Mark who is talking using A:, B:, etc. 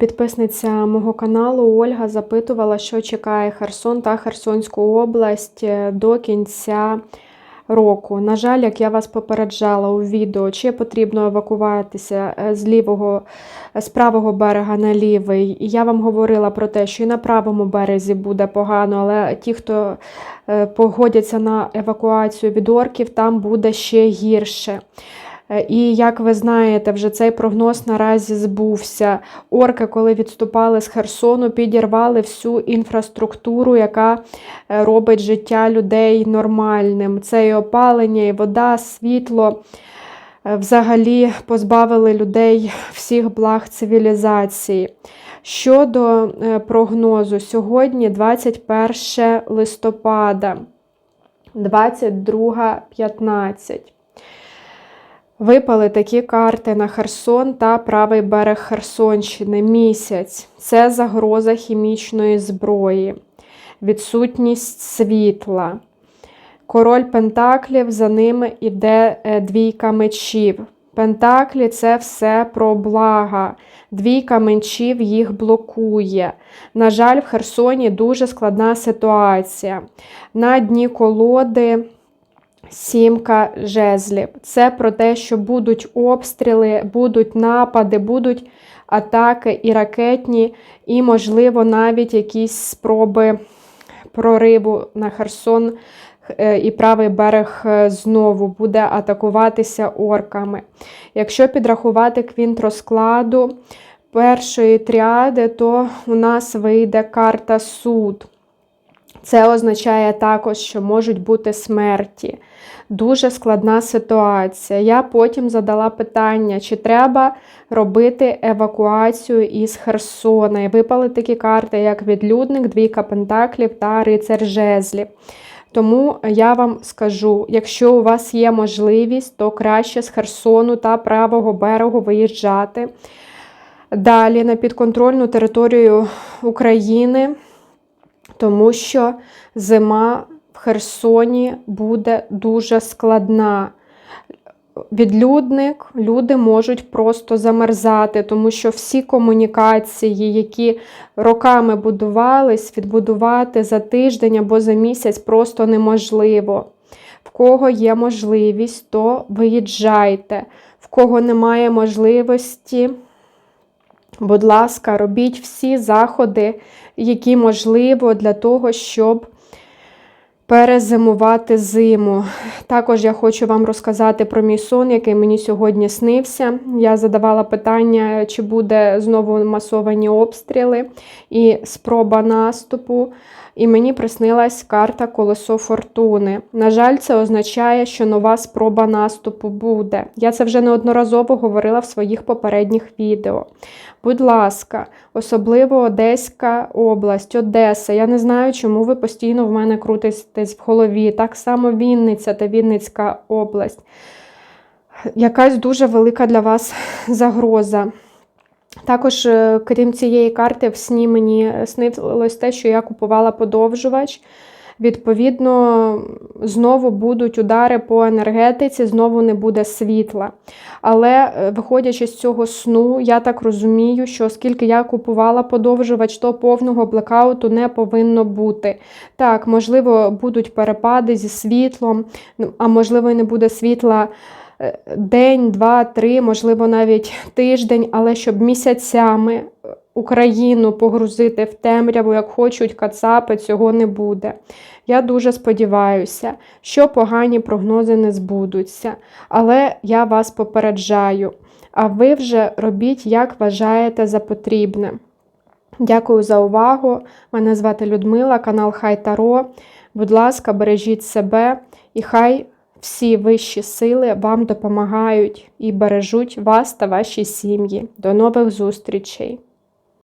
A: Підписниця мого каналу Ольга запитувала, що чекає Херсон та Херсонську область е, до кінця року. На жаль, як я вас попереджала у відео, чи потрібно евакуватися е, з лівого, е, з правого берега на лівий. Я вам говорила про те, що і на правому березі буде погано, але ті, хто погодяться на евакуацію від орків, там буде ще гірше. Е, І як ви знаєте, вже цей прогноз наразі збувся. Орки, коли відступали з Херсону, підірвали всю інфраструктуру, яка е, робить життя людей нормальним. Це і опалення, і вода, світло. Е, Взагалі позбавили людей всіх благ цивілізації. Щодо прогнозу, сьогодні 21 листопада, 22.15. Випали такі карти на Херсон та правий берег Херсонщини. Місяць це загроза хімічної зброї, відсутність світла. Король Пентаклів, за ними іде е, двійка мечів. Пентаклі це все про блага. Двійка мечів їх блокує. На жаль, в Херсоні дуже складна ситуація. На дні колоди. Сімка жезлів. Це про те, що будуть обстріли, будуть напади, будуть атаки і ракетні, і, можливо, навіть якісь спроби прориву на Херсон е, і правий берег е, знову буде атакуватися орками. Якщо підрахувати квінт розкладу першої тріади, то у нас вийде карта суд. Це означає також, що можуть бути смерті. Дуже складна ситуація. Я потім задала питання, чи треба робити евакуацію із Херсона. І випали такі карти, як відлюдник, двійка пентаклів та рицар жезлів. Тому я вам скажу: якщо у вас є можливість, то краще з Херсону та правого берегу виїжджати. Далі на підконтрольну територію України тому що зима в Херсоні буде дуже складна. Відлюдник, люди можуть просто замерзати, тому що всі комунікації, які роками будувались, відбудувати за тиждень або за місяць просто неможливо. В кого є можливість, то виїжджайте. В кого немає можливості, будь ласка, робіть всі заходи, які можливо для того, щоб перезимувати зиму. Також я хочу вам розказати про мій сон, який мені сьогодні снився. Я задавала питання, чи буде знову масовані обстріли і спроба наступу. І мені приснилась карта Колесо Фортуни. На жаль, це означає, що нова спроба наступу буде. Я це вже неодноразово говорила в своїх попередніх відео. Будь ласка, особливо Одеська область, Одеса. Я не знаю, чому ви постійно в мене крутитесь в голові. Так само Вінниця та Вінницька область. Якась дуже велика для вас загроза. Також, е, крім цієї карти, в сні мені снилось те, що я купувала подовжувач. Відповідно, знову будуть удари по енергетиці, знову не буде світла. Але, е, виходячи з цього сну, я так розумію, що оскільки я купувала подовжувач, то повного блекауту не повинно бути. Так, можливо, будуть перепади зі світлом, ну, а можливо, і не буде світла. е, День, два, три, можливо, навіть тиждень, але щоб місяцями Україну погрузити в темряву, як хочуть кацапи, цього не буде. Я дуже сподіваюся, що погані прогнози не збудуться. Але я вас попереджаю, а ви вже робіть, як вважаєте за потрібне. Дякую за увагу. Мене звати Людмила, канал Хай Таро. Будь ласка, бережіть себе і хай всі вищі сили вам допомагають і бережуть вас та ваші сім'ї. До нових зустрічей!